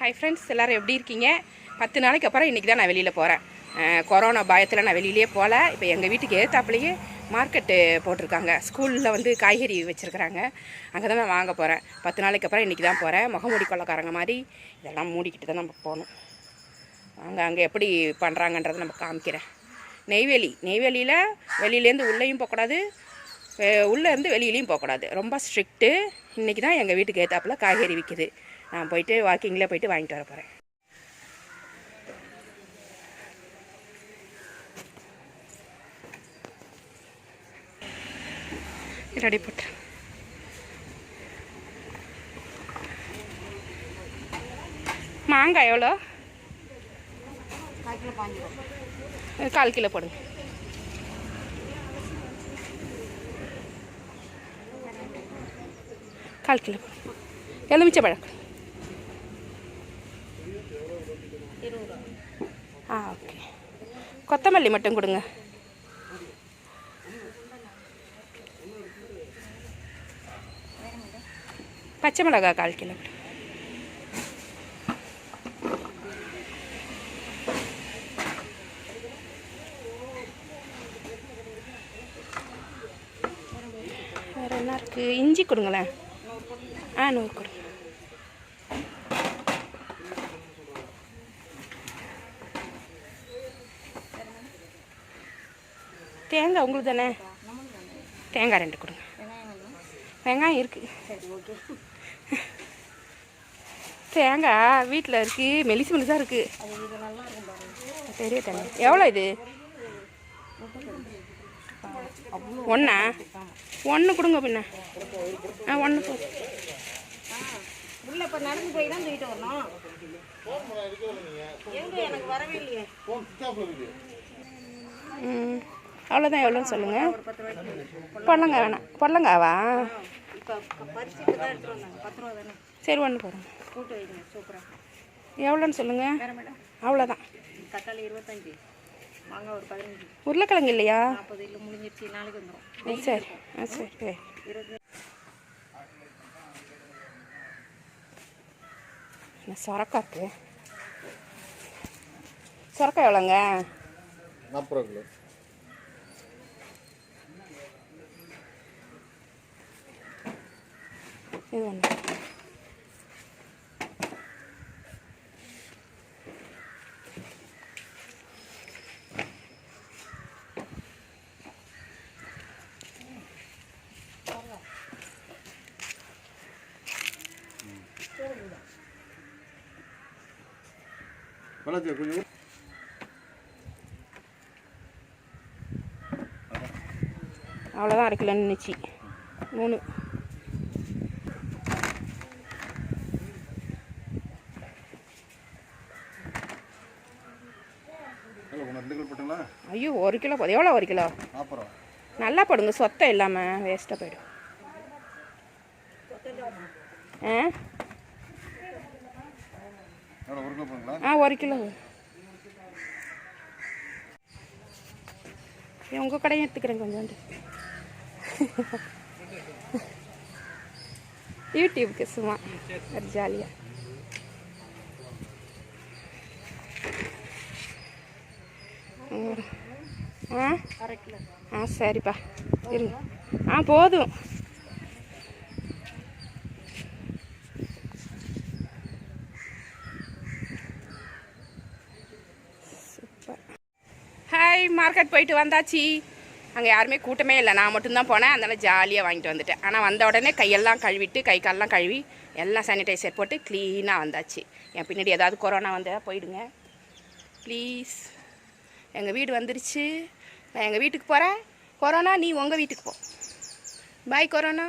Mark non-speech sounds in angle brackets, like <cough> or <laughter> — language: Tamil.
ஹாய் ஃப்ரெண்ட்ஸ் எல்லோரும் எப்படி இருக்கீங்க? பத்து நாளைக்கு அப்புறம் இன்றைக்கி தான் நான் வெளியில் போகிறேன் கொரோனா பயத்தில் நான் வெளியிலே போகல இப்போ எங்கள் வீட்டுக்கு ஏற்றாப்புலேயே மார்க்கெட்டு போட்டிருக்காங்க. ஸ்கூலில் வந்து காய்கறி வச்சுருக்குறாங்க. அங்கே தான் நான் வாங்க போகிறேன் பத்து நாளைக்கு அப்புறம் இன்றைக்கி தான் போகிறேன் முகமூடி கொள்ளக்காரங்க மாதிரி இதெல்லாம் மூடிக்கிட்டு தான் நம்ம போகணும். அங்கே அங்கே எப்படி பண்ணுறாங்கன்றதை நம்ம காமிக்கிறேன். நெய்வேலி நெய்வேலியில் வெளியிலேருந்து உள்ளேயும் போகக்கூடாது. உள்ளேருந்து வெளியிலையும் போகக்கூடாது. ரொம்ப ஸ்ட்ரிக்ட்டு இன்றைக்கி தான் எங்கள் வீட்டுக்கு ஏற்றாப்புல காய்கறி விற்கிது நான் போயிட்டு வாக்கிங்கில் போயிட்டு வாங்கிட்டு வர போகிறேன் ரெடி போட்டு. மாங்காய் எவ்வளோ? கால் கிலோ போடுங்க. கால் கிலோ. போடுங்க எலுமிச்சை பழக்கம் ஆ ஓகே. கொத்தமல்லி மட்டும் கொடுங்க. பச்சை மிளகா கால் கிலோ. வேறு என்ன இருக்குது இஞ்சி கொடுங்களேன். ஆ நூறு கொடுங்க. தேங்காய் உங்களுக்கு தானே? தேங்காய் ரெண்டு கொடுங்க. வெங்காயம் இருக்குது தேங்காய் வீட்டில் இருக்குது மெலிசு மெலிசாக இருக்குது பெரிய தேங்காய். எவ்வளோ இது? ஒன்றா ஒன்று கொடுங்க பின்ன. ஆ ஒன்று போ. உள்ள நடந்து போய் தான் தூக்கிட்டு வரணும் எனக்கு வரவே இல்லையே ம். அவ்வளோதான் எவ்வளோன்னு சொல்லுங்கள் ஒரு பொடலங்காய் வேணாம். பொடலங்காவா? இப்போ பறிச்சுட்டு தான் எடுத்துட்டு வந்தாங்க பத்து ரூபா சரி ஒன்று போடுங்க. கூட்டு வைங்க சூப்பரா எவ்வளோன்னு சொல்லுங்கள் வேற மேடம் அவ்வளோதான் தக்காளி இருபத்தஞ்சு மாங்காய் ஒரு பதினஞ்சு உருளைக்கிழங்கு இல்லையா? நாற்பது இல்லை முடிஞ்சிருச்சு நாளைக்கு வந்துடும் ஆ, சரி ஆ சரி. இருபது என்ன சொரக்காய் இருக்கு? சொரக்காய் எவ்வளோங்க நாற்பது ரூபா கிலோ. இது ஒன்று வளர்ச்சி கொஞ்சம் அவ்வளோதான் அரை கிலோ நின்றுச்சு மூணு எவ்வளோ ஒன்று ரெண்டு கிலோ போட்டுங்களா ஐயோ ஒரு கிலோ போதும். எவ்வளோ ஒரு கிலோ? நல்லா போடுங்க. சொத்தம் இல்லாமல் வேஸ்ட்டாக போயிடும். ஆ? ஆ ஒரு கிலோ. உங்கள் கடையும் எடுத்துக்கிறேன் கொஞ்சோண்டு. <laughs> யூடியூப்க்கு சும்மா. ஒரு ஜாலியாக ஆ? கிலோ ஆ சரிப்பா. இருங்க ஆ போதும். சூப்பர். ஹாய் மார்க்கெட் போயிட்டு வந்தாச்சு. அங்கே யாருமே கூட்டமே இல்லை. நான் மட்டும்தான் போனேன். அதனால் ஜாலியாக வாங்கிட்டு வந்துட்டேன். ஆனால் வந்த உடனே கையெல்லாம் கழுவிட்டு கை காலெல்லாம் கழுவி எல்லாம் சானிடைசர் போட்டு க்ளீனாக வந்தாச்சு. என் பின்னாடி ஏதாவது கொரோனா வந்தால் போயிடுங்க. ப்ளீஸ் எங்கள் வீடு வந்துருச்சு. நான் எங்கள் வீட்டுக்கு போகிறேன் கொரோனா நீ உங்கள் வீட்டுக்கு போ. Bye corona.